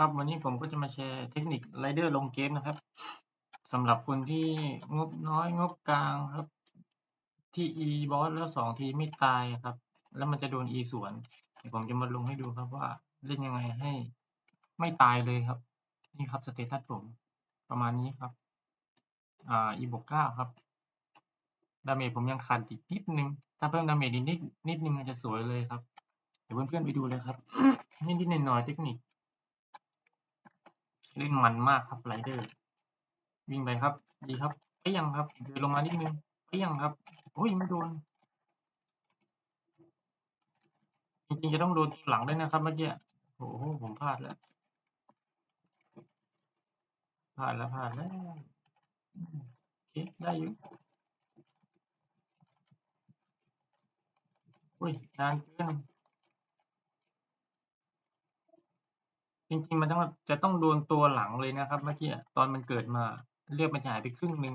ครับวันนี้ผมก็จะมาแชร์เทคนิคไรเดอร์ลงเกมนะครับสำหรับคนที่งบน้อยงบกลางครับที่ E บอสแล้วสองทีไม่ตายครับ แล้วมันจะโดน E สวนเดี๋ยวผมจะมาลงให้ดูครับว่าเล่นยังไงให้ไม่ตายเลยครับ นี่ครับสเตตัสผมประมาณนี้ครับอ่า E บวกเก้าครับดาเมจผมยังขาดอีกนิดนึง ถ้าเพิ่มดาเมจอีกนิดนิดนึงมันจะสวยเลยครับ เดี๋ยวเพื่อนๆไปดูเลยครับนิดนิดหน่อยเทคนิค เล่นมันมากครับไรเดอร์วิ่งไปครับ ดีครับก็ยังครับเดินลงมานิดนึงก็ยังครับโอ้ยไม่โดนจริงๆจะต้องโดนทีหลังด้วยนะครับเมื่อกี้โอ้โหผมพลาดแล้วพลาดแล้วพลาดแล้วโอเคได้อยู่อุ้ยนานเกิน จริง ๆ มันต้องจะต้องโดนตัวหลังเลยนะครับ เมื่อกี้ตอนมันเกิดมาเลือดมันจะหายไปครึ่งหนึ่ง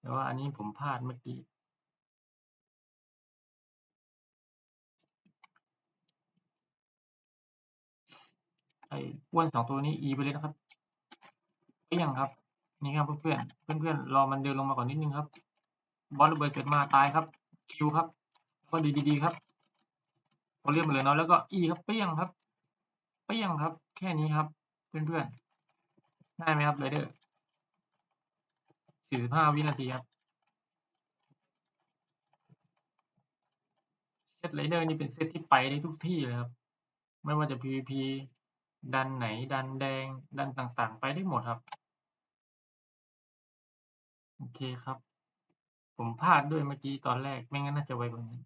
แต่ว่าอันนี้ผมพลาดเมื่อกี้ไอ้อ้วนสองตัวนี้ E ไปเลยนะครับก็ยังครับ นี่ครับเพื่อนเพื่อนๆรอมันเดินลงมาก่อนนิดนึงครับ บอสระเบิดเกิดมาตายครับ คิวครับ ก็ดีดีๆครับพอเรียกมาเลยเนาะแล้วก็ E ครับเปี้ยงครับ เปี้ยงครับ แค่นี้ครับ เพื่อนๆง่ายไหมครับไรเดอร์สี่สิบห้าวินาทีครับเซตไรเดอร์นี่เป็นเซตที่ไปได้ทุกที่เลยครับ ไม่ว่าจะ PVP ดันไหนดันแดง ดันต่างๆ ไปได้หมดครับ โอเคครับ ผมพลาดด้วยเมื่อกี้ตอนแรกไม่งั้นน่าจะไวกว่านี้